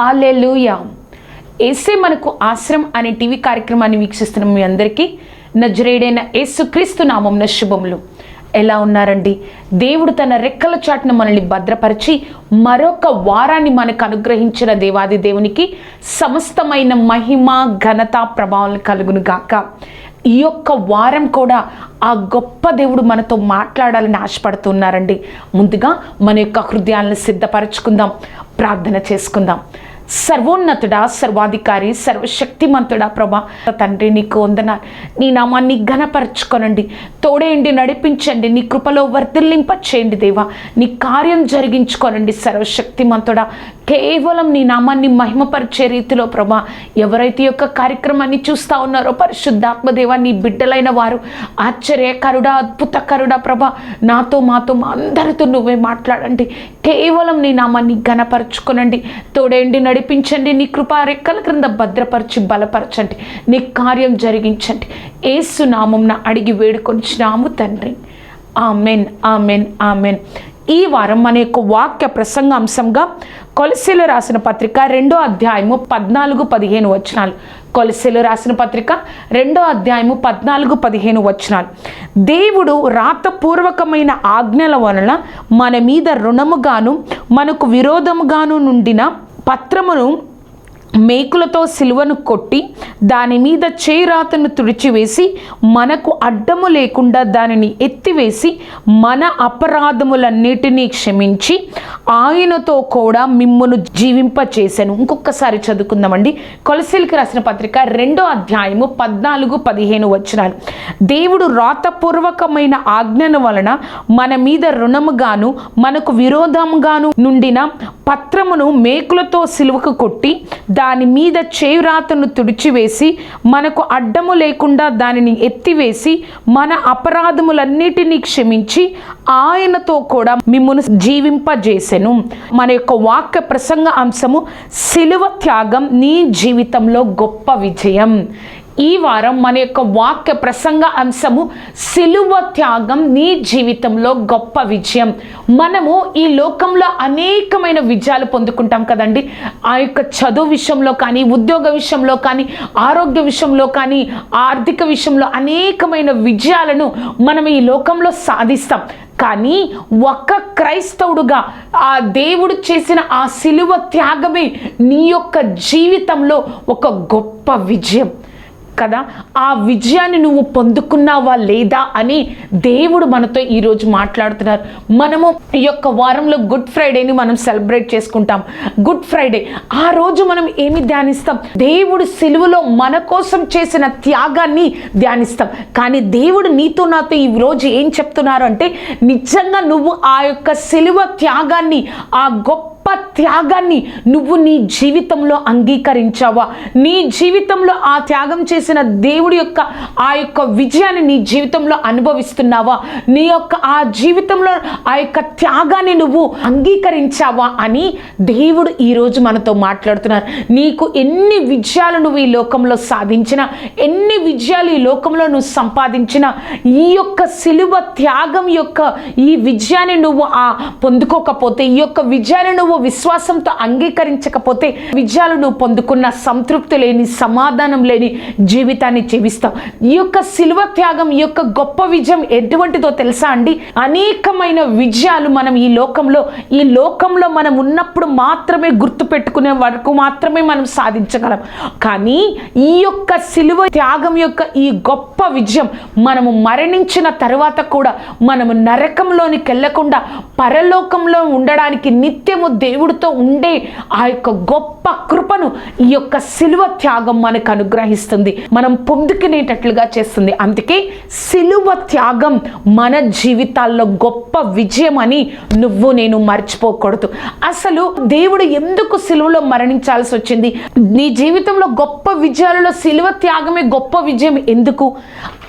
Hallelujah ఏసే మనకు ఆశ్రమ్ అనే టీవీ కార్యక్రమాన్ని వీక్షిస్తున్న మీ అందరికీ నజరేడైన యేసుక్రీస్తు నామంన శుభములు. ఎలా ఉన్నారండి? దేవుడు తన రెక్కల చాటును మనల్ని భద్రపరిచి మరొక వారాన్ని మనకు అనుగ్రహించిన దేవాది దేవునికి సమస్తమైన మహిమ ఘనత ప్రభావం కలుగును గాక. ఈ యొక్క వారం కూడా ఆ గొప్ప దేవుడు మనతో మాట్లాడాలని ఆశపడుతున్నారండి. ముందుగా మన యొక్క హృదయాలను సిద్ధపరచుకుందాం. ప్రార్థన చేసుకుందాం. సర్వోన్నతుడా సర్వాధికారి సర్వశక్తిమంతుడా ప్రభా. తండ్రి నీకు వందనాలు. నీ నామాన్ని ఘనపరచుకొనండి. తోడేయండి నడిపించండి. నీ కృపలో వర్ధిల్లింప చేయండి దేవా. నీ కార్యం జరిగించుకోనండి సర్వశక్తిమంతుడా. కేవలం నీ నామాన్ని మహిమపరిచే రీతిలో ప్రభా ఎవరైతే యొక్క కార్యక్రమాన్ని చూస్తూ ఉన్నారో పరిశుద్ధాత్మదేవ నీ బిడ్డలైన వారు ఆశ్చర్యకరుడా అద్భుతకరుడా ప్రభా నాతో మాతో మా అందరితో నువ్వే మాట్లాడండి. కేవలం నీ నామాన్ని ఘనపరచుకొనండి. తోడేండి నడిపించండి నీ కృపా రెక్కల క్రింద భద్రపరిచి బలపరచండి. నీ కార్యం జరిగించండి. ఏసు నామంన అడిగి వేడుకొనిచ్చినాము తండ్రి. Amen amen amen. ఈ వారం మన యొక్క వాక్య ప్రసంగ అంశంగా కొలసీలు రాసిన పత్రిక రెండో అధ్యాయము పద్నాలుగు పదిహేను వచనాలు. కొలసీలు రాసిన పత్రిక రెండో అధ్యాయము పద్నాలుగు పదిహేను వచనాలు. దేవుడు రాతపూర్వకమైన ఆజ్ఞల వలన మన మీద రుణముగాను మనకు విరోధముగాను నుండిన పత్రమును మేకులతో సిలువను కొట్టి దాని మీద చేరాతను తుడిచివేసి మనకు అడ్డము లేకుండా దానిని ఎత్తివేసి మన అపరాధములన్నిటినీ క్షమించి ఆయనతో కూడా మిమ్మును జీవింపచేశాను ఇంకొకసారి చదువుకుందామండి. కొలసీలకి రాసిన పత్రిక రెండో అధ్యాయము పద్నాలుగు పదిహేను వచనాలు. దేవుడు రాతపూర్వకమైన ఆజ్ఞను వలన మన మీద రుణముగాను మనకు విరోధముగాను నుండిన పత్రమును మేకులతో సిలువకు కొట్టి దాని మీద చేయురాతను తుడిచివేసి మనకు అడ్డము లేకుండా దానిని ఎత్తివేసి మన అపరాధములన్నిటినీ క్షమించి ఆయనతో కూడా మిమ్మల్ని జీవింపజేసెను. మన యొక్క వాక్య ప్రసంగ అంశము సిలువ త్యాగం నీ జీవితంలో గొప్ప విజయం. ఈ వారం మన యొక్క వాక్య ప్రసంగ అంశము సిలువ త్యాగం నీ జీవితంలో గొప్ప విజయం. మనము ఈ లోకంలో అనేకమైన విజయాలు పొందుకుంటాం కదండి. ఆ యొక్క చదువు విషయంలో కానీ ఉద్యోగ విషయంలో కానీ ఆరోగ్య విషయంలో కానీ ఆర్థిక విషయంలో అనేకమైన విజయాలను మనం ఈ లోకంలో సాధిస్తాం. కానీ ఒక్క క్రైస్తవుడుగా ఆ దేవుడు చేసిన ఆ సిలువ త్యాగమే నీ యొక్క జీవితంలో ఒక గొప్ప విజయం. కదా? ఆ విజయాన్ని నువ్వు పొందుకున్నావా లేదా అని దేవుడు మనతో ఈరోజు మాట్లాడుతున్నారు. మనము ఈ యొక్క వారంలో గుడ్ ఫ్రైడేని మనం సెలబ్రేట్ చేసుకుంటాం. గుడ్ ఫ్రైడే ఆ రోజు మనం ఏమి ధ్యానిస్తాం? దేవుడు సిలువలో మన కోసం చేసిన త్యాగాన్ని ధ్యానిస్తాం. కానీ దేవుడు నీతో నాతో ఈ రోజు ఏం చెప్తున్నారు అంటే నిజంగా నువ్వు ఆ యొక్క సిలువ త్యాగాన్ని ఆ గొప్ప గొప్ప త్యాగాన్ని నువ్వు నీ జీవితంలో అంగీకరించావా? నీ జీవితంలో ఆ త్యాగం చేసిన దేవుడి యొక్క ఆ యొక్క విజయాన్ని నీ జీవితంలో అనుభవిస్తున్నావా? నీ యొక్క ఆ జీవితంలో ఆ యొక్క త్యాగాన్ని నువ్వు అంగీకరించావా అని దేవుడు ఈరోజు మనతో మాట్లాడుతున్నారు. నీకు ఎన్ని విజయాలు నువ్వు ఈ లోకంలో సాధించినా ఎన్ని విజయాలు ఈ లోకంలో నువ్వు సంపాదించినా ఈ యొక్క సిలువ త్యాగం యొక్క ఈ విజయాన్ని నువ్వు ఆ పొందుకోకపోతే ఈ యొక్క విజయాన్ని నువ్వు విశ్వాసంతో అంగీకరించకపోతే విజయాలు నువ్వు పొందుకున్న సంతృప్తి లేని సమాధానం లేని జీవితాన్ని జీవిస్తావు ఈ యొక్క శిల్వ త్యాగం ఈ యొక్క గొప్ప విజయం ఎటువంటిదో తెలుసా అండి? అనేకమైన విజయాలు మనం ఈ లోకంలో ఈ లోకంలో మనం ఉన్నప్పుడు మాత్రమే గుర్తు పెట్టుకునే వరకు మాత్రమే మనం సాధించగలం. కానీ ఈ యొక్క శిలువ త్యాగం యొక్క ఈ గొప్ప విజయం మనము మరణించిన తర్వాత కూడా మనము నరకంలోనికి వెళ్ళకుండా పరలోకంలో ఉండడానికి నిత్యము దేవుడితో ఉండే ఆ యొక్క గొప్ప కృపను ఈ యొక్క సిలువ త్యాగం మనకు అనుగ్రహిస్తుంది. మనం పొందుకునేటట్లుగా చేస్తుంది. అందుకే సిలువ త్యాగం మన జీవితాల్లో గొప్ప విజయం అని నువ్వు నేను మర్చిపోకూడదు. అసలు దేవుడు ఎందుకు సిలువలో మరణించాల్సి వచ్చింది? నీ జీవితంలో గొప్ప విజయాలలో సిలువ త్యాగమే గొప్ప విజయం ఎందుకు?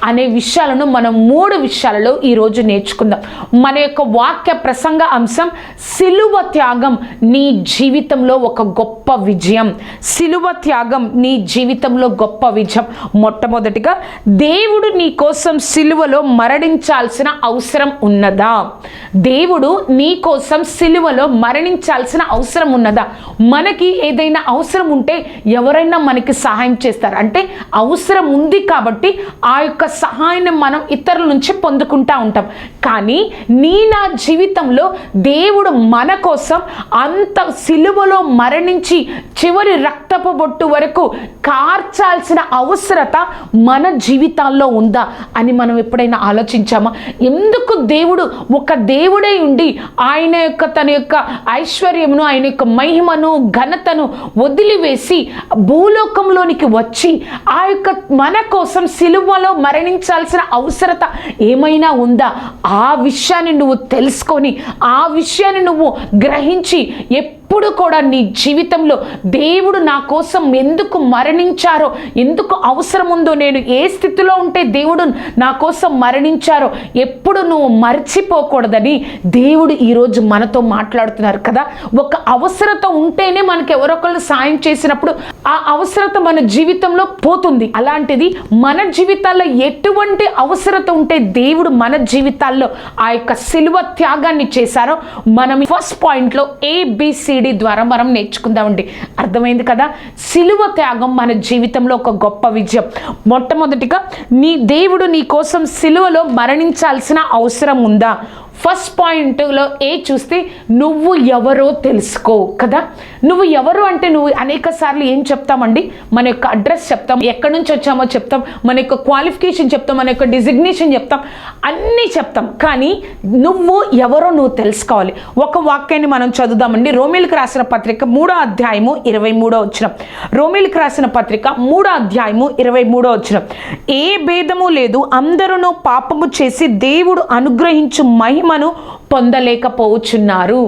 అనే విషయాలను మనం మూడు విషయాలలో ఈరోజు నేర్చుకుందాం. మన యొక్క వాక్య ప్రసంగ అంశం సిలువ త్యాగం. నీ జీవితంలో ఒక గొప్ప విజయం. సిలువ త్యాగం నీ జీవితంలో గొప్ప విజయం. మొట్టమొదటిగా దేవుడు నీ కోసం సిలువలో మరణించాల్సిన అవసరం ఉన్నదా? దేవుడు నీ కోసం సిలువలో మరణించాల్సిన అవసరం ఉన్నదా? మనకి ఏదైనా అవసరం ఉంటే ఎవరైనా మనకి సహాయం చేస్తారు. అంటే అవసరం ఉంది కాబట్టి ఆ యొక్క సహాయాన్ని మనం ఇతరుల నుంచి పొందుకుంటా ఉంటాం. కానీ నీ నా జీవితంలో దేవుడు మన కోసం అంత సిలువలో మరణించి చివరి రక్తపు బొట్టు వరకు కార్చాల్సిన అవసరత మన జీవితాల్లో ఉందా అని మనం ఎప్పుడైనా ఆలోచించామా? ఎందుకు దేవుడు ఒక దేవుడే ఉండి ఆయన యొక్క తన యొక్క ఐశ్వర్యమును ఆయన యొక్క మహిమను ఘనతను వదిలివేసి భూలోకంలోనికి వచ్చి ఆ యొక్క మన కోసం సిలువలో మరణించాల్సిన అవసరత ఏమైనా ఉందా? ఆ విషయాన్ని నువ్వు తెలుసుకొని ఆ విషయాన్ని నువ్వు గ్రహించి ఎప్పుడు కూడా నీ జీవితంలో దేవుడు నా కోసం ఎందుకు మరణించారో ఎందుకు అవసరం ఉందో నేను ఏ స్థితిలో ఉంటే దేవుడు నా కోసం మరణించారో ఎప్పుడు నువ్వు మర్చిపోకూడదని దేవుడు ఈరోజు మనతో మాట్లాడుతున్నారు కదా. ఒక అవసరత ఉంటేనే మనకి ఎవరొకళ్ళు సాయం చేసినప్పుడు ఆ అవసరత మన జీవితంలో పోతుంది. అలాంటిది మన జీవితాల్లో ఎటువంటి అవసరత ఉంటే దేవుడు మన జీవితాల్లో ఆ యొక్క సిలువ త్యాగాన్ని చేశారో మనం ఫస్ట్ పాయింట్లో ఏబిసిడి ద్వారా మనం నేర్చుకుందామండి. అర్థమైంది కదా? సిలువ త్యాగం మన జీవితంలో ఒక గొప్ప విజయం. మొట్టమొదటిగా నీ దేవుడు నీ కోసం సిలువలో మరణించాల్సిన అవసరం ఉందా? ఫస్ట్ పాయింట్లో ఏ చూస్తే నువ్వు ఎవరో తెలుసుకో కదా? నువ్వు ఎవరు అంటే నువ్వు అనేక సార్లు ఏం చెప్తామండి? మన యొక్క అడ్రస్ చెప్తాం ఎక్కడి నుంచి వచ్చామో చెప్తాం మన యొక్క క్వాలిఫికేషన్ చెప్తాం మన యొక్క డిజిగ్నేషన్ చెప్తాం అన్నీ చెప్తాం. కానీ నువ్వు ఎవరో నువ్వు తెలుసుకోవాలి. ఒక వాక్యాన్ని మనం చదువుదామండి. రోమిల్కి రాసిన పత్రిక మూడో అధ్యాయము ఇరవై మూడో వచ్చిన రోమిల్కి రాసిన పత్రిక మూడో అధ్యాయము ఇరవై మూడో వచ్చిన ఏ భేదము లేదు. అందరూ పాపము చేసి దేవుడు అనుగ్రహించు మహిమ మహిమను పొందలేకపోవచ్చున్నారు.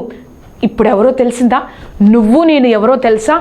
ఇప్పుడు ఎవరో తెలిసిందా? నువ్వు నేను ఎవరో తెలుసా?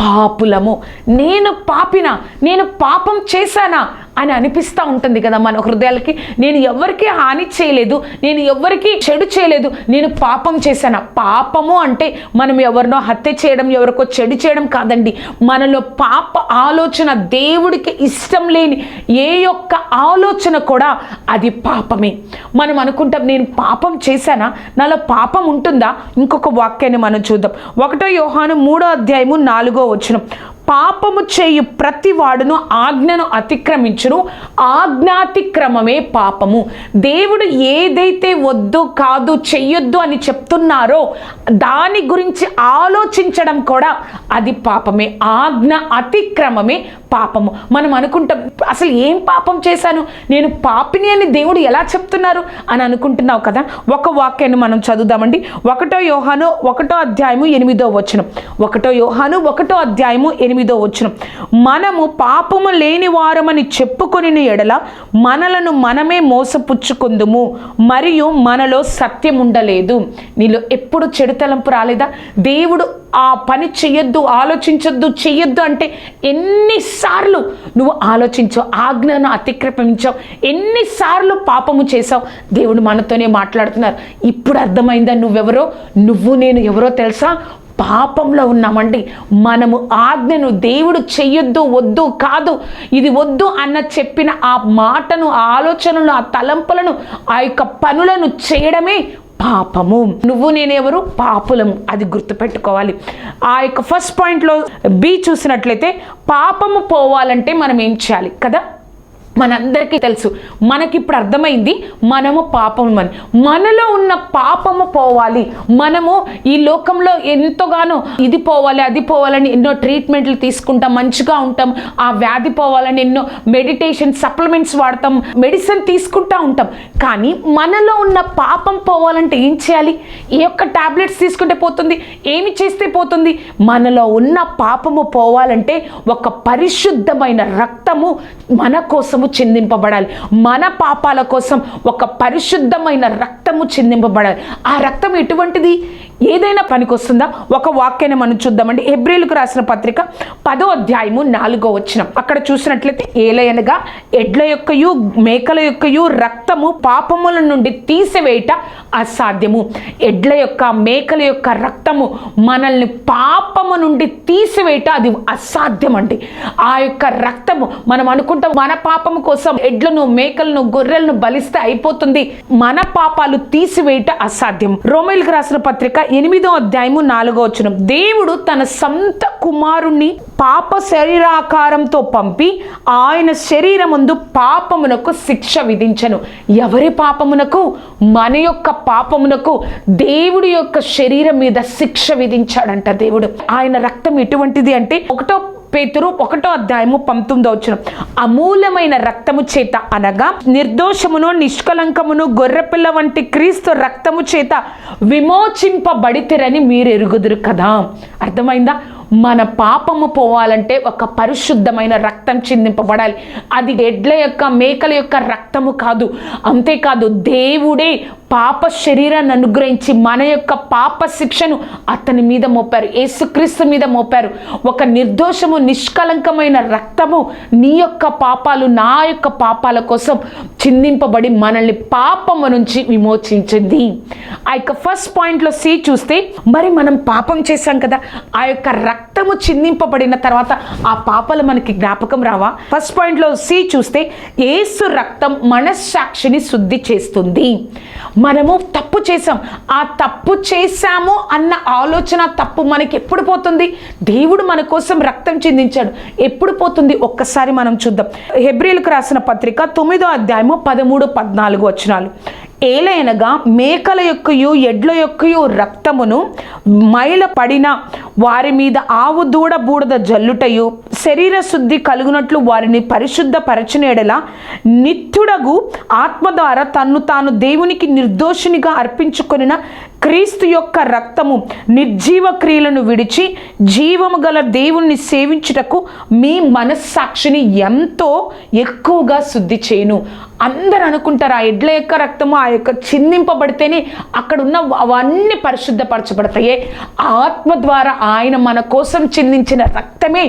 పాపులము. నేను పాపిన నేను పాపం చేశానా అని అనిపిస్తూ ఉంటుంది కదా మన హృదయాలకి. నేను ఎవరికి హాని చేయలేదు నేను ఎవరికి చెడు చేయలేదు నేను పాపం చేశానా? పాపము అంటే మనం ఎవరినో హత్య చేయడం ఎవరికో చెడు చేయడం కాదండి. మనలో పాప ఆలోచన దేవుడికి ఇష్టం లేని ఏ యొక్క ఆలోచన కూడా అది పాపమే. మనం అనుకుంటాం నేను పాపం చేశానా? నాలో పాపం ఉంటుందా? ఇంకొక వాక్యాన్ని మనం చూద్దాం. ఒకటో యోహాను మూడో అధ్యాయము నాలుగో వచనం పాపము చేయు ప్రతి వాడును ఆజ్ఞను అతిక్రమించును. ఆజ్ఞాతిక్రమమే పాపము. దేవుడు ఏదైతే వద్దు కాదు చెయ్యొద్దు అని చెప్తున్నారో దాని గురించి ఆలోచించడం కూడా అది పాపమే. ఆజ్ఞ అతిక్రమమే పాపము. మనం అనుకుంటాం అసలు ఏం పాపం చేశాను? నేను పాపిని అని దేవుడు ఎలా చెప్తున్నారు అని అనుకుంటున్నావు కదా? ఒక వాక్యాన్ని మనం చదువుదామండి. ఒకటో యోహాను ఒకటో అధ్యాయము ఎనిమిదో వచనం. ఒకటో యోహాను ఒకటో అధ్యాయము ఎనిమిది వచనం. మనము పాపము లేని వారమని చెప్పుకొని ఎడల మనలను మనమే మోసపుచ్చుకుందుము మరియు మనలో సత్యం ఉండలేదు నీలో ఎప్పుడు చెడు తలంపు రాలేదా? దేవుడు ఆ పని చెయ్యొద్దు ఆలోచించొద్దు చెయ్యొద్దు అంటే ఎన్నిసార్లు నువ్వు ఆలోచించావు ఆజ్ఞను అతిక్రమించావు ఎన్నిసార్లు పాపము చేసావు దేవుడు మనతోనే మాట్లాడుతున్నారు. ఇప్పుడు అర్థమైందా నువ్వెవరో? నువ్వు నేను ఎవరో తెలుసా? పాపంలో ఉన్నామండి. మనము ఆజ్ఞను దేవుడు చెయ్యొద్దు వద్దు కాదు. ఇది వద్దు అన్న చెప్పిన ఆ మాటను ఆ ఆలోచనలు ఆ తలంపులను ఆ యొక్క పనులను చేయడమే పాపము. నువ్వు నేనెవరు? పాపులము. అది గుర్తుపెట్టుకోవాలి. ఆ యొక్క ఫస్ట్ పాయింట్లో బి చూసినట్లయితే పాపము పోవాలంటే మనం ఏం చేయాలి కదా? మనందరికీ తెలుసు. మనకిప్పుడు అర్థమైంది మనము పాపం అని. మనలో ఉన్న పాపము పోవాలి. మనము ఈ లోకంలో ఎంతగానో ఇది పోవాలి అది పోవాలని ఎన్నో ట్రీట్మెంట్లు తీసుకుంటాం మంచిగా ఉంటాం ఆ వ్యాధి పోవాలని ఎన్నో మెడిటేషన్ సప్లిమెంట్స్ వాడతాం మెడిసిన్ తీసుకుంటా ఉంటాం. కానీ మనలో ఉన్న పాపం పోవాలంటే ఏం చేయాలి? ఏ ఒక్క టాబ్లెట్స్ తీసుకుంటే పోతుంది? ఏమి చేస్తే పోతుంది? మనలో ఉన్న పాపము పోవాలంటే ఒక పరిశుద్ధమైన రక్తము మన కోసము చిందింపబడాలి. మన పాపాల కోసం ఒక పరిశుద్ధమైన రక్తము చిందింపబడాలి. ఆ రక్తం ఎటువంటిది? ఏదైనా పనికొస్తుందా? ఒక వాక్యాన్ని మనం చూద్దామండి. ఎబ్రిల్కు రాసిన పత్రిక పదో అధ్యాయము నాలుగో వచ్చిన అక్కడ చూసినట్లయితే ఏలయనగా ఎడ్ల యొక్కయు మేకల యొక్కయు రక్తము పాపముల నుండి తీసివేయట అసాధ్యము. ఎడ్ల యొక్క మేకల యొక్క రక్తము మనల్ని పాపము నుండి తీసివేయట అది అసాధ్యం అండి ఆ యొక్క రక్తము మనం అనుకుంటాం మన పాపము కోసం ఎడ్లను మేకలను గొర్రెలను బలిస్తే అయిపోతుంది. మన పాపాలు తీసివేయట అసాధ్యం. రోమిల్కి రాసిన పత్రిక ఎనిమిదో అధ్యాయము నాలుగో వచ్చిన దేవుడు తన సొంత కుమారుణ్ణి పాప శరీరాకారంతో పంపి ఆయన శరీరముందు పాపమునకు శిక్ష విధించను. ఎవరి పాపమునకు? మన యొక్క పాపమునకు. దేవుడి యొక్క శరీరం మీద శిక్ష విధించాడంట దేవుడు. ఆయన రక్తం ఎటువంటిది అంటే ఒకటో పేతురు ఒకటో అధ్యాయము పంతొమ్మిదో వచ్చిన అమూలమైన రక్తము చేత అనగా నిర్దోషమును నిష్కలంకమును గొర్రెపిల్ల వంటి క్రీస్తు రక్తము చేత విమోచింపబడితిరని మీరు ఎరుగుదురు కదా. అర్థమైందా? మన పాపము పోవాలంటే ఒక పరిశుద్ధమైన రక్తం చిందింపబడాలి. అది ఎడ్ల యొక్క మేకల యొక్క రక్తము కాదు. అంతేకాదు దేవుడే పాప శరీరాన్ని అనుగ్రహించి మన యొక్క పాప శిక్షను అతని మీద మోపారు. యేసుక్రీస్తు మీద మోపారు. ఒక నిర్దోషము నిష్కలంకమైన రక్తము నీ యొక్క పాపాలు నా యొక్క పాపాల కోసం చిందింపబడి మనల్ని పాపము నుంచి విమోచించింది. ఆ యొక్క ఫస్ట్ పాయింట్లో సి చూస్తే మరి మనం పాపం చేశాం కదా? ఆ యొక్క రక్తము చిందింపబడిన తర్వాత ఆ పాపలు మనకి జ్ఞాపకం రావా? ఫస్ట్ పాయింట్లో సి చూస్తే ఏసు రక్తం మనస్సాక్షిని శుద్ధి చేస్తుంది. మనము తప్పు చేసాం ఆ తప్పు చేశాము అన్న ఆలోచన తప్పు మనకి ఎప్పుడు పోతుంది? దేవుడు మన కోసం రక్తం చిందించాడు. ఎప్పుడు పోతుంది? ఒక్కసారి మనం చూద్దాం. హెబ్రిల్కు రాసిన పత్రిక తొమ్మిదో అధ్యాయము పదమూడు పద్నాలుగు వచనాలు. ఏలైనగా మేకల యొక్కయు ఎడ్ల యొక్కయు రక్తమును మైల పడిన వారి మీద ఆవు దూడ బూడద జల్లుటయు శరీర శుద్ధి కలుగునట్లు వారిని పరిశుద్ధపరచినేడల నిత్యుడగు ఆత్మ ద్వారా తన్ను తాను దేవునికి నిర్దోషినిగా అర్పించుకొనిన క్రీస్తు యొక్క రక్తము నిర్జీవ క్రియలను విడిచి జీవము గల దేవుణ్ణి సేవించుటకు మీ మనస్సాక్షిని ఎంతో ఎక్కువగా శుద్ధి చేయను. అందరు అనుకుంటారు ఆ ఎడ్ల యొక్క రక్తము ఆ యొక్క చిందింపబడితేనే అక్కడున్న అవన్నీ పరిశుద్ధపరచబడతాయి. ఆత్మ ద్వారా ఆయన మన కోసం చిందించిన రక్తమే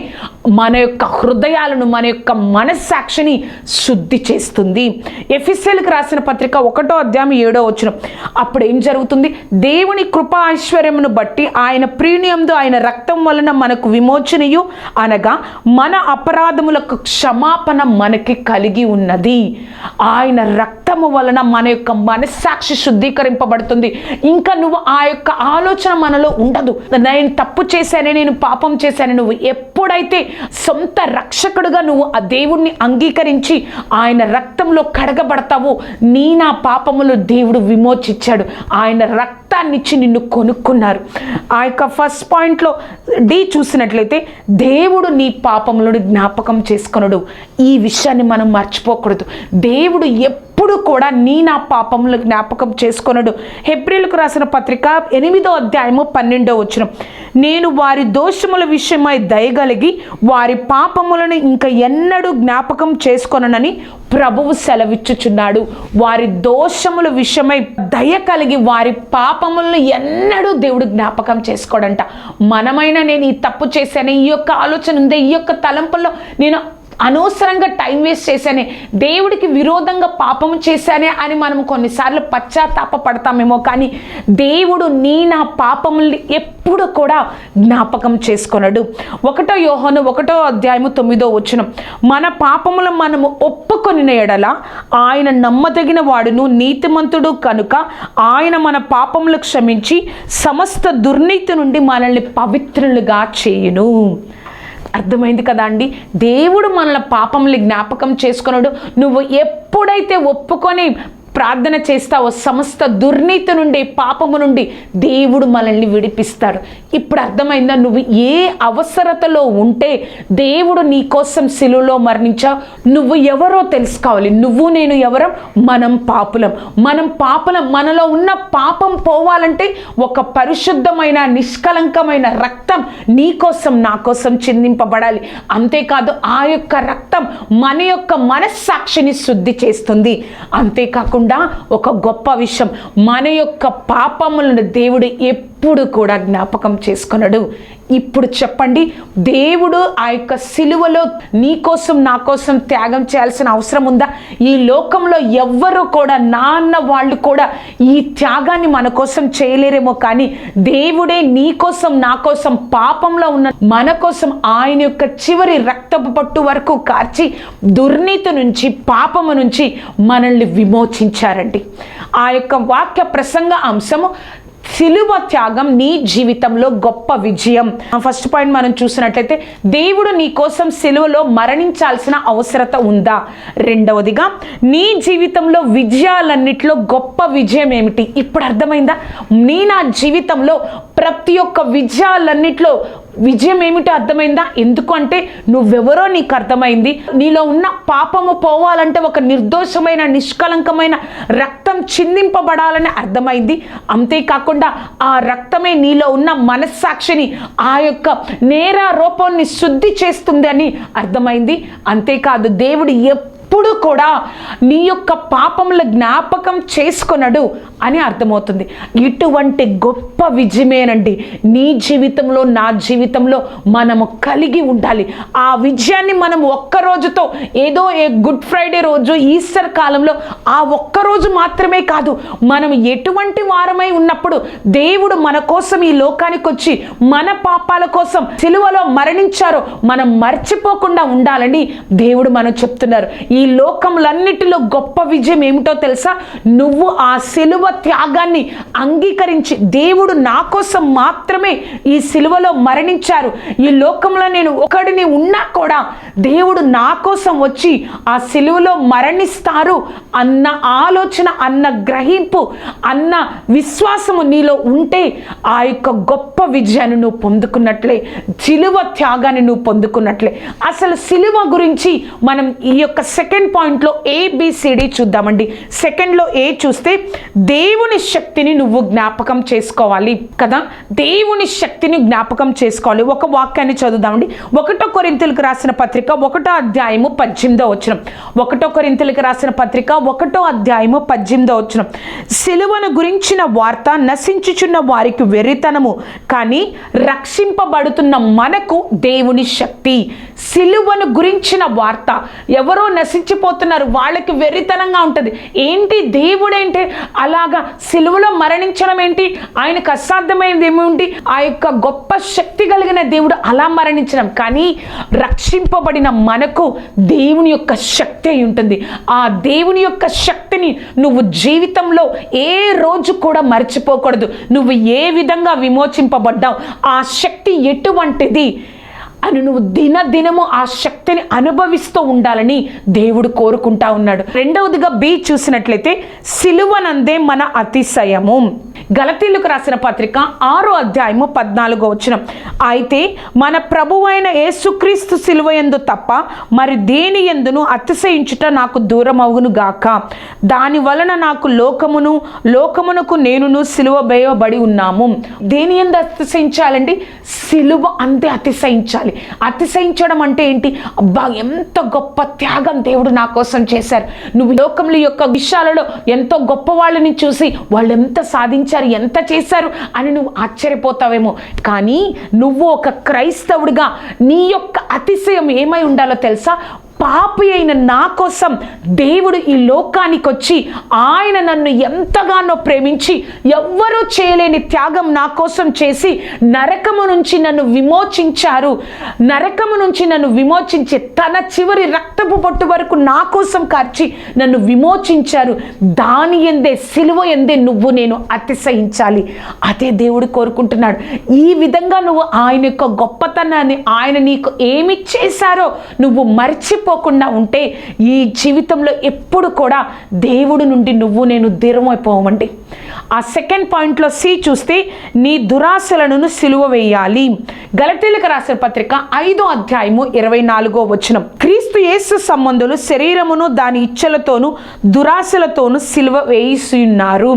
మన యొక్క హృదయాలను మన యొక్క మనస్సాక్షిని శుద్ధి చేస్తుంది. ఎఫిసియల్కి రాసిన పత్రిక ఒకటో అధ్యాయం ఏడో వచ్చిన అప్పుడు ఏం జరుగుతుంది? దేవుని కృపా ఐశ్వర్యమును బట్టి ఆయన ప్రీణియందు ఆయన రక్తం వలన మనకు విమోచనయు అనగా మన అపరాధములకు క్షమాపణ మనకి కలిగి ఉన్నది. ఆయన రక్తము వలన మన యొక్క మనస్సాక్షి శుద్ధీకరింపబడుతుంది. ఇంకా నువ్వు ఆ యొక్క ఆలోచన మనలో ఉండదు. నేను తప్పు చేశానే నేను పాపం చేశాను నువ్వు ఎప్పుడైతే సొంత రక్షకుడుగా నువ్వు ఆ దేవుణ్ణి అంగీకరించి ఆయన రక్తంలో కడగబడతావు. నీ నా పాపములు దేవుడు విమోచించాడు. ఆయన రక్తాన్నిచ్చి నిన్ను కొనుక్కున్నారు. ఆ యొక్క ఫస్ట్ పాయింట్లో డి చూసినట్లయితే దేవుడు నీ పాపములను జ్ఞాపకం చేసుకొనడు. ఈ విషయాన్ని మనం మర్చిపోకూడదు. దేవుడు ఎప్పుడు కూడా నీ నా పాపములు జ్ఞాపకం చేసుకొనడు. హెబ్రిల్కు రాసిన పత్రిక ఎనిమిదో అధ్యాయము పన్నెండో వచ్చిన నేను వారి దోషముల విషయమై దయగలిగి వారి పాపములను ఇంకా ఎన్నడూ జ్ఞాపకం చేసుకొనని ప్రభువు సెలవిచ్చుచున్నాడు. వారి దోషముల విషయమై దయ కలిగి వారి పాపములను ఎన్నడూ దేవుడు జ్ఞాపకం చేసుకోడంట. మనమైనా నేను ఈ తప్పు చేశాను ఈ యొక్క ఆలోచన ఉందే ఈ యొక్క తలంపుల్లో నేను అనవసరంగా టైం వేస్ట్ చేశానే దేవుడికి విరోధంగా పాపం చేశానే అని మనం కొన్నిసార్లు పశ్చాత్తాప పడతామేమో కానీ దేవుడు నీ నా పాపముల్ని ఎప్పుడు కూడా జ్ఞాపకం చేసుకొనడు. ఒకటో యోహను ఒకటో అధ్యాయము తొమ్మిదో వచ్చిన మన పాపములు మనము ఒప్పుకొని ఎడల ఆయన నమ్మదగిన వాడును నీతిమంతుడు కనుక ఆయన మన పాపములు క్షమించి సమస్త దుర్నీతి నుండి మనల్ని పవిత్రులుగా చేయును. అర్థమైంది కదా అండి? దేవుడు మనల పాపములు జ్ఞాపకం చేసుకున్నాడు. నువ్వు ఎప్పుడైతే ఒప్పుకొని ప్రార్థన చేస్తావో సమస్త దుర్నీతి నుండి పాపము నుండి దేవుడు మనల్ని విడిపిస్తాడు. ఇప్పుడు అర్థమైందా? నువ్వు ఏ అవసరతలో ఉంటే దేవుడు నీ కోసం సిలువలో మరణించావు నువ్వు ఎవరో తెలుసుకోవాలి నువ్వు నేను ఎవరం? మనం పాపులం. మనం పాపులం. మనలో ఉన్న పాపం పోవాలంటే ఒక పరిశుద్ధమైన నిష్కలంకమైన రక్తం నీ కోసం నా కోసం చిందింపబడాలి. అంతేకాదు ఆ యొక్క రక్తం మన యొక్క మనస్సాక్షిని శుద్ధి చేస్తుంది. అంతేకాకుండా కాకుండా ఒక గొప్ప విషయం. మన యొక్క పాపములను దేవుడు ఎప్పుడు కూడా జ్ఞాపకం చేసుకున్నాడు ఇప్పుడు చెప్పండి దేవుడు ఆ యొక్క సిలువలో నీ కోసం నా కోసం త్యాగం చేయాల్సిన అవసరం ఉందా? ఈ లోకంలో ఎవ్వరు కూడా నాన్న వాళ్ళు కూడా ఈ త్యాగాన్ని మన కోసం చేయలేరేమో కానీ దేవుడే నీ కోసం నా కోసం పాపంలో ఉన్న మన కోసం ఆయన యొక్క చివరి రక్తపు పట్టు వరకు కార్చి దుర్నీతి నుంచి పాపము నుంచి మనల్ని విమోచించారండి. ఆ యొక్క వాక్య ప్రసంగ అంశము సిలువ త్యాగం నీ జీవితంలో గొప్ప విజయం. ఫస్ట్ పాయింట్ మనం చూసినట్లయితే దేవుడు నీ కోసం సిలువలో మరణించాల్సిన అవసరత ఉందా? రెండవదిగా నీ జీవితంలో విజయాలన్నిటిలో గొప్ప విజయం ఏమిటి? ఇప్పుడు అర్థమైందా? నీ నా జీవితంలో ప్రతి ఒక్క విజయాలన్నిట్లో విజయం ఏమిటో అర్థమైందా? ఎందుకు అంటే నువ్వెవరో నీకు అర్థమైంది. నీలో ఉన్న పాపము పోవాలంటే ఒక నిర్దోషమైన నిష్కలంకమైన రక్తం చిందింపబడాలని అర్థమైంది. అంతేకాకుండా ఆ రక్తమే నీలో ఉన్న మనస్సాక్షిని ఆ యొక్క నేర రూపాన్ని శుద్ధి చేస్తుంది అని అర్థమైంది. అంతేకాదు దేవుడు ఎప్పుడు కూడా నీ యొక్క పాపముల జ్ఞాపకం చేసుకొనడు అని అర్థమవుతుంది. ఇటువంటి గొప్ప విజయమేనండి. నీ జీవితంలో నా జీవితంలో మనము కలిగి ఉండాలి. ఆ విజయాన్ని మనం ఒక్క రోజుతో ఏదో ఏ గుడ్ ఫ్రైడే రోజు ఈస్టర్ కాలంలో ఆ ఒక్క రోజు మాత్రమే కాదు. మనం ఎటువంటి వారమై ఉన్నప్పుడు దేవుడు మన కోసం ఈ లోకానికి వచ్చి మన పాపాల కోసం సిలువలో మరణించారో మనం మర్చిపోకుండా ఉండాలని దేవుడు మనం చెప్తున్నారు. ఈ ఈ లోకములన్నిటిలో గొప్ప విజయం ఏమిటో తెలుసా? నువ్వు ఆ సిలువ త్యాగాన్ని అంగీకరించి దేవుడు నా కోసం మాత్రమే ఈ సిలువలో మరణించారు. ఈ లోకంలో నేను ఒకడిని ఉన్నా కూడా దేవుడు నా కోసం వచ్చి ఆ సిలువలో మరణిస్తారు అన్న ఆలోచన అన్న గ్రహింపు అన్న విశ్వాసము నీలో ఉంటే ఆ యొక్క గొప్ప విజయాన్ని నువ్వు పొందుకున్నట్లే సిలువ త్యాగాన్ని నువ్వు పొందుకున్నట్లే. అసలు సిలువ గురించి మనం ఈ యొక్క సెకండ్ పాయింట్లో ఏబిసిడి చూద్దామండి. సెకండ్లో ఏ చూస్తే దేవుని శక్తిని నువ్వు జ్ఞాపకం చేసుకోవాలి కదా? దేవుని శక్తిని జ్ఞాపకం చేసుకోవాలి. ఒక వాక్యాన్ని చదువుదామండి. ఒకటో కొరింతలకు రాసిన పత్రిక ఒకటో అధ్యాయము పద్దెనిమిదో వచ్చిన ఒకటో కొరింతలకు రాసిన పత్రిక ఒకటో అధ్యాయము పద్దెనిమిదో వచ్చిన సిలువను గురించిన వార్త నశించుచున్న వారికి వెర్రితనము కానీ రక్షింపబడుతున్న మనకు దేవుని శక్తి. సిలువను గురించిన వార్త. ఎవరో నశి నశించిపోతున్నారు. వాళ్ళకి వెర్రితనంగా ఉంటుంది. ఏంటి దేవుడేంటి? అలాగా సిలువలో మరణించడం ఏంటి? ఆయనకు అసాధ్యమైనది ఏమిటి ఆ యొక్క గొప్ప శక్తి కలిగిన దేవుడు అలా మరణించడం. కానీ రక్షింపబడిన మనకు దేవుని యొక్క శక్తి అయి ఉంటుంది. ఆ దేవుని యొక్క శక్తిని నువ్వు జీవితంలో ఏ రోజు కూడా మర్చిపోకూడదు. నువ్వు ఏ విధంగా విమోచింపబడ్డావు? ఆ శక్తి ఎటువంటిది? అని నువ్వు దినదినము ఆ శక్తిని అనుభవిస్తూ ఉండాలని దేవుడు కోరుకుంటా ఉన్నాడు. రెండవదిగా బి చూసినట్లయితే సిలువనందే మన అతిశయము. గలతీలకు రాసిన పత్రిక ఆరో అధ్యాయము పద్నాలుగో వచ్చిన అయితే మన ప్రభువైన యేసుక్రీస్తు సిలువ ఎందు తప్ప మరి దేని ఎందును అతిశయించుట నాకు దూరం అవును గాక? దాని వలన నాకు లోకమును లోకమునకు నేనును సిలువ వేయబడి ఉన్నాము. దేని ఎందు అతిశయించాలండి? సిలువ అంతే అతిశయించాలి. అతిశయించడం అంటే ఏంటి? అబ్బా ఎంత గొప్ప త్యాగం దేవుడు నా కోసం చేశారు. నువ్వు లోకంలో యొక్క విషయాలలో ఎంతో గొప్ప వాళ్ళని చూసి వాళ్ళు ఎంత సాధించారు ఎంత చేశారు అని నువ్వు ఆశ్చర్యపోతావేమో. కానీ నువ్వు ఒక క్రైస్తవుడిగా నీ యొక్క అతిశయం ఏమై ఉండాలో తెలుసా? పాపి అయిన నా కోసం దేవుడు ఈ లోకానికి వచ్చి ఆయన నన్ను ఎంతగానో ప్రేమించి ఎవ్వరూ చేయలేని త్యాగం నా కోసం చేసి నరకము నుంచి నన్ను విమోచించారు. నరకము నుంచి నన్ను విమోచించి తన చివరి రక్తపు పొట్టు వరకు నా కోసం కార్చి నన్ను విమోచించారు. దాని ఎందే సిలువ ఎందే నువ్వు నేను అతిశయించాలి. అదే దేవుడు కోరుకుంటున్నాడు. ఈ విధంగా నువ్వు ఆయన యొక్క గొప్పతనాన్ని ఆయన నీకు ఏమి చేశారో నువ్వు మర్చిపోకుండా ఉంటే ఈ జీవితంలో ఎప్పుడు కూడా దేవుడు నుండి నువ్వు నేను దూరమైపోవండి ఆ సెకండ్ పాయింట్లో సి చూస్తే నీ దురాశలను సిలువ వేయాలి. గలతీలకు రాసిన పత్రిక ఐదో అధ్యాయము ఇరవై నాలుగో వచనం. క్రీస్తు యేసు సంబంధులు శరీరమును దాని ఇచ్చలతోనూ దురాశలతోనూ సిలువ వేయిస్తున్నారు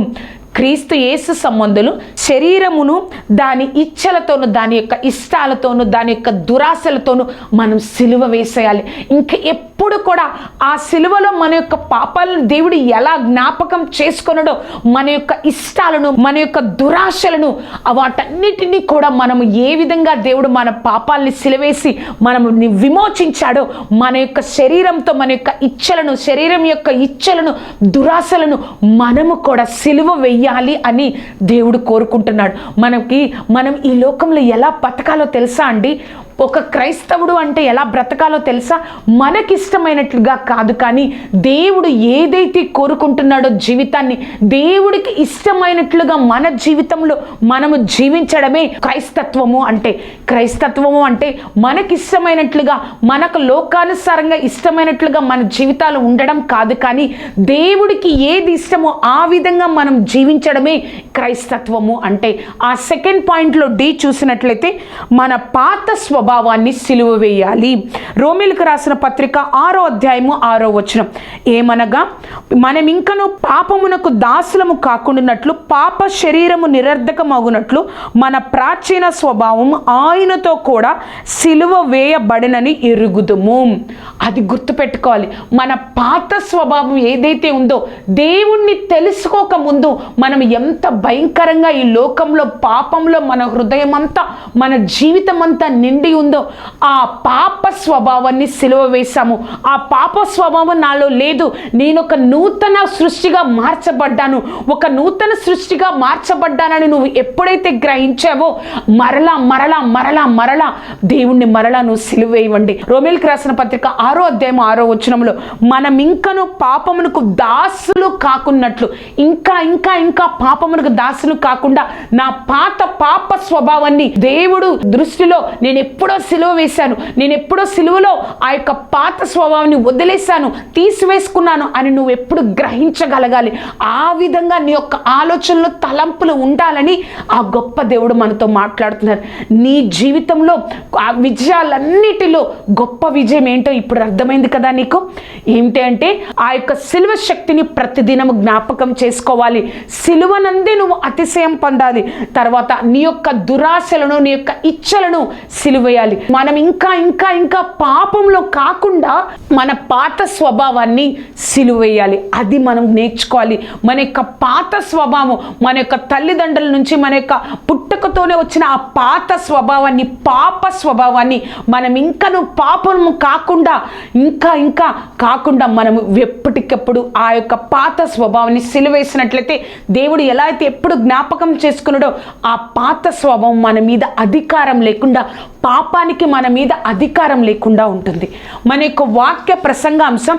క్రీస్తు యేసు సంబంధులు శరీరమును దాని ఇచ్చలతోను దాని యొక్క ఇష్టాలతోను దాని యొక్క దురాశలతోను మనం సిలువ వేసేయాలి. ఇంక ఎప్పుడు కూడా ఆ సిలువలో మన యొక్క పాపాలను దేవుడు ఎలా జ్ఞాపకం చేసుకొనడో మన యొక్క ఇష్టాలను మన యొక్క దురాశలను వాటన్నిటినీ కూడా మనము ఏ విధంగా దేవుడు మన పాపాలని సిలువేసి మనము ని- విమోచించాడో మన యొక్క శరీరంతో మన యొక్క ఇచ్చలను శరీరం యొక్క ఇచ్చలను దురాశలను మనము కూడా సిలువ వెయ్యాలి అని దేవుడు కోరుకుంటున్నాడు. మనకి మనం ఈ లోకంలో ఎలా బతకాలో తెలుసా అండి? ఒక క్రైస్తవుడు అంటే ఎలా బ్రతకాలో తెలుసా? మనకిష్టమైనట్లుగా కాదు కానీ దేవుడు ఏదైతే కోరుకుంటున్నాడో జీవితాన్ని దేవుడికి ఇష్టమైనట్లుగా మన జీవితంలో మనము జీవించడమే క్రైస్తత్వము అంటే. క్రైస్తత్వము అంటే మనకిష్టమైనట్లుగా మనకు లోకానుసారంగా ఇష్టమైనట్లుగా మన జీవితాలు ఉండడం కాదు కానీ దేవుడికి ఏది ఇష్టమో ఆ విధంగా మనం జీవించడమే క్రైస్తత్వము అంటే. ఆ సెకండ్ పాయింట్లో డి చూసినట్లయితే మన పాత స్వభావాన్ని సిలువ వేయాలి. రోమిలకు రాసిన పత్రిక ఆరో అధ్యాయము ఆరో వచనం. ఏమనగా మనం ఇంకను పాపమునకు దాసులము కాకుండానట్లు పాప శరీరము నిరర్ధకమగునట్లు మన ప్రాచీన స్వభావం ఆయనతో కూడా సిలువ వేయబడినని ఎరుగుదుము. అది గుర్తుపెట్టుకోవాలి. మన పాత స్వభావం ఏదైతే ఉందో దేవుణ్ణి తెలుసుకోక ముందు మనం ఎంత భయంకరంగా ఈ లోకంలో పాపంలో మన హృదయం అంతా మన జీవితం అంతా నిండి ఉందో ఆ పాప స్వభావాన్ని సిలువ వేశాము. ఆ పాప స్వభావం నాలో లేదు. నేను ఒక నూతన సృష్టిగా మార్చబడ్డాను. ఒక నూతన సృష్టిగా మార్చబడ్డానని నువ్వు ఎప్పుడైతే గ్రహించావో మరలా మరలా మరలా మరలా దేవుణ్ణి మరలా నువ్వు సిలువేయవండి రోమిల్కి రాసిన పత్రిక ఆరో అధ్యాయం ఆరో వచనంలో మనం ఇంకను పాపమునకు దాసులు కాకున్నట్లు. ఇంకా ఇంకా ఇంకా పాపమునకు దాసులు కాకుండా నా పాత పాప స్వభావాన్ని దేవుడు దృష్టిలో నేను ఎప్పుడో సిలువ వేశాను. నేను ఎప్పుడో సిలువలో ఆ యొక్క పాత స్వభావాన్ని వదిలేశాను తీసివేసుకున్నాను అని నువ్వు ఎప్పుడు గ్రహించగలగాలి. ఆ విధంగా నీ యొక్క ఆలోచనలు తలంపులు ఉండాలని ఆ గొప్ప దేవుడు మనతో మాట్లాడుతున్నారు. నీ జీవితంలో ఆ విజయాలన్నిటిలో గొప్ప విజయం ఏంటో ఇప్పుడు అర్థమైంది కదా నీకు? ఏమిటి అంటే ఆ యొక్క సిలువ శక్తిని ప్రతిదినం జ్ఞాపకం చేసుకోవాలి. సిలువనందే నువ్వు అతిశయం పొందాలి. తర్వాత నీ యొక్క దురాశలను నీ యొక్క ఇచ్చలను సిలువ సిలువేయాలి మనం ఇంకా ఇంకా ఇంకా పాపంలో కాకుండా మన పాత స్వభావాన్ని సిలువేయాలి. అది మనం నేర్చుకోవాలి. మన యొక్క పాత స్వభావం మన యొక్క తల్లిదండ్రుల నుంచి మన యొక్క పుట్టుకతోనే వచ్చిన ఆ పాత స్వభావాన్ని పాప స్వభావాన్ని మనం ఇంకను పాపము కాకుండా ఇంకా ఇంకా కాకుండా మనం ఎప్పటికప్పుడు ఆ యొక్క పాత స్వభావాన్ని సిలువేసినట్లయితే దేవుడు ఎలా అయితే ఎప్పుడు జ్ఞాపకం చేసుకున్నాడో ఆ పాత స్వభావం మన మీద అధికారం లేకుండా పాపానికి మన మీద అధికారం లేకుండా ఉంటుంది. మన యొక్క వాక్య ప్రసంగాంశం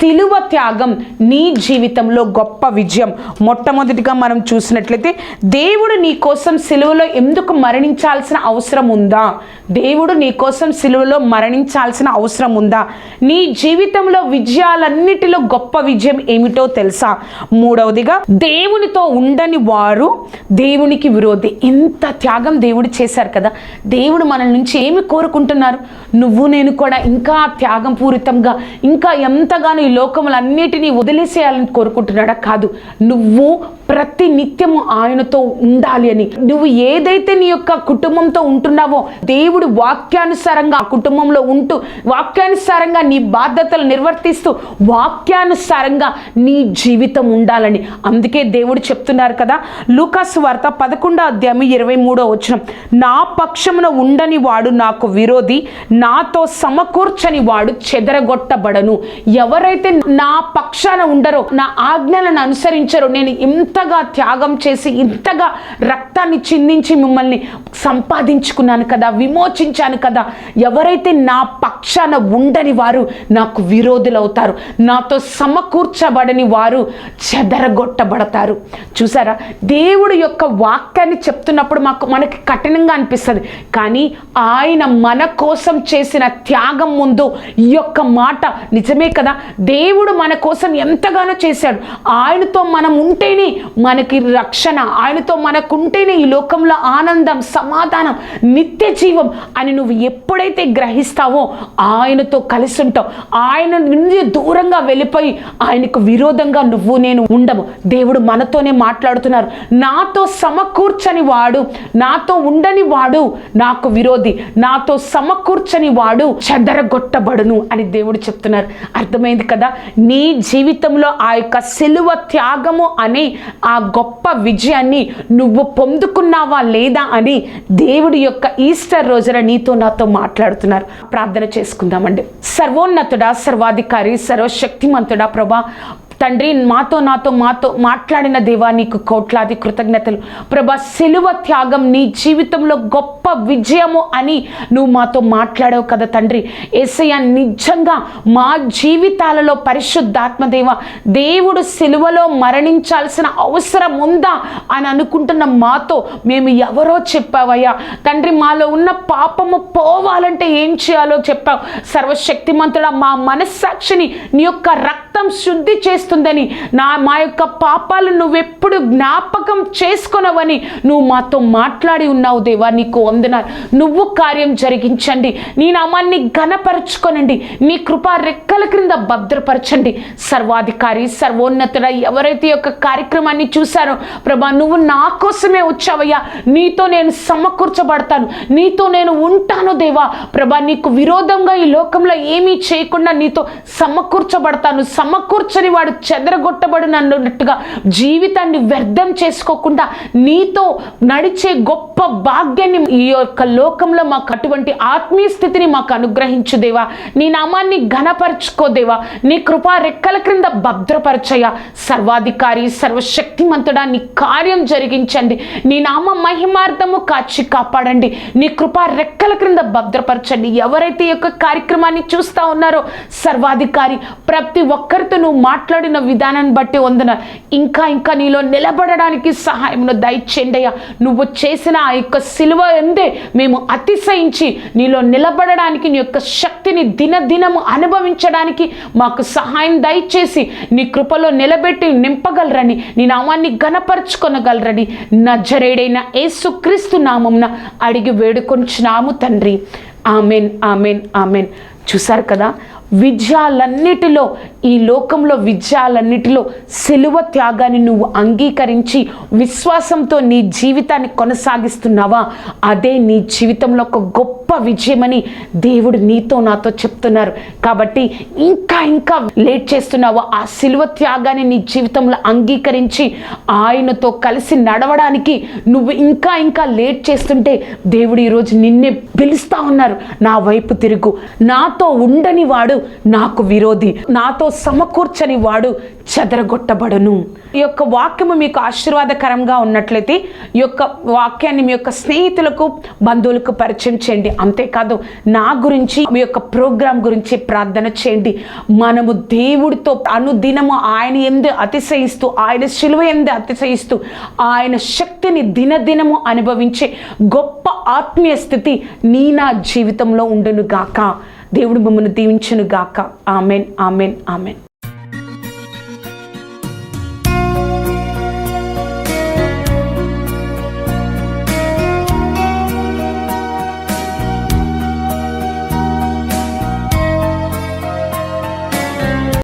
సిలువ త్యాగం నీ జీవితంలో గొప్ప విజయం. మొట్టమొదటిగా మనం చూసినట్లయితే దేవుడు నీ కోసం సిలువలో ఎందుకు మరణించాల్సిన అవసరం ఉందా? దేవుడు నీ కోసం సిలువలో మరణించాల్సిన అవసరం ఉందా? నీ జీవితంలో విజయాలన్నిటిలో గొప్ప విజయం ఏమిటో తెలుసా? మూడవదిగా దేవునితో ఉండని వారు దేవునికి విరోధి. ఇంత త్యాగం దేవుడు చేశారు కదా? దేవుడు మన నుంచి ఏమి కోరుకుంటున్నారు? నువ్వు నేను కూడా ఇంకా త్యాగం పూరితంగా ఇంకా ఎంతగానో ఈ లోకములన్నిటినీ వదిలేసేయాలని కోరుకుంటున్నాడా? కాదు. నువ్వు ప్రతి నిత్యము ఆయనతో ఉండాలి అని. నువ్వు ఏదైతే నీ యొక్క కుటుంబంతో ఉంటున్నావో దేవుడు వాక్యానుసారంగా ఆ కుటుంబంలో ఉంటూ వాక్యానుసారంగా నీ బాధ్యతలు నిర్వర్తిస్తూ వాక్యానుసారంగా నీ జీవితం ఉండాలని. అందుకే దేవుడు చెప్తున్నారు కదా లూకాసు వార్త పదకొండో అధ్యాయం ఇరవై మూడో వచ్చిన నా పక్షమున ఉండని వాడు నాకు విరోధి నాతో సమకూర్చని వాడు చెదరగొట్టబడను. ఎవరైతే నా పక్షాన ఉండరో నా ఆజ్ఞలను అనుసరించరో నేను ఇంతగా త్యాగం చేసి ఇంతగా రక్తాన్ని చిందించి మిమ్మల్ని సంపాదించుకున్నాను కదా విమోచించాను కదా ఎవరైతే నా పక్షాన ఉండని వారు నాకు విరోధులవుతారు నాతో సమకూర్చబడని వారు చెదరగొట్టబడతారు. చూసారా? దేవుడు యొక్క వాక్యాన్ని చెప్తున్నప్పుడు మాకు మనకి కఠినంగా అనిపిస్తుంది. కానీ ఆ ఆయన మన కోసం చేసిన త్యాగం ముందు ఈ యొక్క మాట నిజమే కదా? దేవుడు మన కోసం ఎంతగానో చేశాడు. ఆయనతో మనం ఉంటేనే మనకి రక్షణ ఆయనతో మనకుంటేనే ఈ లోకంలో ఆనందం సమాధానం నిత్య జీవం అని నువ్వు ఎప్పుడైతే గ్రహిస్తావో ఆయనతో కలిసి ఉంటావు. ఆయన నుండి దూరంగా వెళ్ళిపోయి ఆయనకు విరోధంగా నువ్వు నేను ఉండము. దేవుడు మనతోనే మాట్లాడుతున్నారు. నాతో సమకూర్చని వాడు నాతో ఉండని వాడు నాకు విరోధి. నాతో సమకూర్చని వాడు చెదరగొట్టబడును అని దేవుడు చెప్తున్నారు. అర్థమైంది కదా? నీ జీవితంలో ఆ యొక్క సెలువ త్యాగము అనే ఆ గొప్ప విజయాన్ని నువ్వు పొందుకున్నావా లేదా అని దేవుడి యొక్క ఈస్టర్ రోజున నీతో నాతో మాట్లాడుతున్నారు. ప్రార్థన చేసుకుందామండి. సర్వోన్నతుడా సర్వాధికారి సర్వశక్తిమంతుడా ప్రభా తండ్రి మాతో నాతో మాతో మాట్లాడిన దేవా నీకు కోట్లాది కృతజ్ఞతలు. ప్రభా సిలువ త్యాగం నీ జీవితంలో గొప్ప విజయము అని నువ్వు మాతో మాట్లాడావు కదా తండ్రి. ఏసయ్య నిజంగా మా జీవితాలలో పరిశుద్ధాత్మదేవ దేవుడు సిలువలో మరణించాల్సిన అవసరం ఉందా అని అనుకుంటున్న మాతో మేము ఎవరో చెప్పావయ్యా. తండ్రి మాలో ఉన్న పాపము పోవాలంటే ఏం చేయాలో చెప్పావు. సర్వశక్తిమంతుడా మా మనస్సాక్షిని నీ యొక్క రక్తం శుద్ధి చేస్తుందని నా మా యొక్క పాపాలు నువ్వెప్పుడు జ్ఞాపకం చేసుకొనవని నువ్వు మాతో మాట్లాడి ఉన్నావు దేవా నీకు వందనాలు. నువ్వు కార్యం జరిగించండి. నీ నామాన్ని ఘనపరచుకొనండి. నీ కృపా రెక్కల క్రింద భద్రపరచండి. సర్వాధికారి సర్వోన్నతుడ ఎవరైతే యొక్క కార్యక్రమాన్ని చూశారో ప్రభా నువ్వు నా కోసమే వచ్చావయ్యా. నీతో నేను సమకూర్చబడతాను. నీతో నేను ఉంటాను దేవా. ప్రభా నీకు విరోధంగా ఈ లోకంలో ఏమీ చేయకుండా నీతో సమకూర్చబడతాను. సమకూర్చని వాడు చెదరగొట్టబడి జీవితాన్ని వ్యర్థం చేసుకోకుండా నీతో నడిచే గొప్ప భాగ్యాన్ని ఈ యొక్క లోకంలో మాకు అటువంటి ఆత్మీయ స్థితిని మాకు అనుగ్రహించు దేవా. నీ నామాన్ని ఘనపరచుకోదేవా నీ కృపా రెక్కల క్రింద భద్రపరచయ సర్వాధికారి సర్వశక్తిమంతుడా నీ కార్యం జరిగించండి. నీ నామ మహిమార్థము కాచి కాపాడండి. నీ కృపా రెక్కల క్రింద భద్రపరచండి. ఎవరైతే ఈ యొక్క కార్యక్రమాన్ని చూస్తా ఉన్నారో సర్వాధికారి ప్రతి ఒక్కరితో నువ్వు మాట్లాడిన విధానాన్ని బట్టి వందన. ఇంకా ఇంకా నీలో నిలబడడానికి సహాయమును దయచేయండి అయ్యా నువ్వు చేసిన ఆ యొక్క సిలువ ఎందే మేము అతిశయించి నీలో నిలబడడానికి నీ యొక్క శక్తిని దినదినము అనుభవించడానికి మాకు సహాయం దయచేసి నీ కృపలో నిలబెట్టి నింపగలరని నీ నామాన్ని గణపరచుకొనగలరని నజరేడైన ఏసుక్రీస్తు నామంన అడిగి వేడుకొంచున్నాము తండ్రి. Amen amen amen. చూసారు కదా? విజయాలన్నిటిలో ఈ లోకంలో విజయాలన్నిటిలో సెలువ త్యాగాన్ని నువ్వు అంగీకరించి విశ్వాసంతో నీ జీవితాన్ని కొనసాగిస్తున్నావా? అదే నీ జీవితంలో ఒక గొప్ప గొప్ప విజయమని దేవుడు నీతో నాతో చెప్తున్నారు. కాబట్టి ఇంకా ఇంకా లేట్ చేస్తున్నావా. ఆ సిలువ త్యాగాన్ని నీ జీవితంలో అంగీకరించి ఆయనతో కలిసి నడవడానికి నువ్వు ఇంకా ఇంకా లేట్ చేస్తుంటే దేవుడు ఈరోజు నిన్నే పిలుస్తా ఉన్నారు. నా వైపు తిరుగు. నాతో ఉండని వాడు నాకు విరోధి. నాతో సమకూర్చని వాడు చెదరగొట్టబడును. ఈ యొక్క వాక్యము మీకు ఆశీర్వాదకరంగా ఉన్నట్లయితే ఈ యొక్క వాక్యాన్ని మీ యొక్క స్నేహితులకు బంధువులకు పరిచయం చేయండి. అంతేకాదు నా గురించి మీ యొక్క ప్రోగ్రాం గురించి ప్రార్థన చేయండి. మనము దేవుడితో అనుదినము ఆయన ఎందు అతిశయిస్తూ ఆయన శిలువ ఎందు అతిశయిస్తూ ఆయన శక్తిని దినదినము అనుభవించే గొప్ప ఆత్మీయ స్థితి నీ నా జీవితంలో ఉండును గాక దేవుడు మిమ్మల్ని దీవించును గాక ఆమెన్ ఆమెన్ ఆమెన్.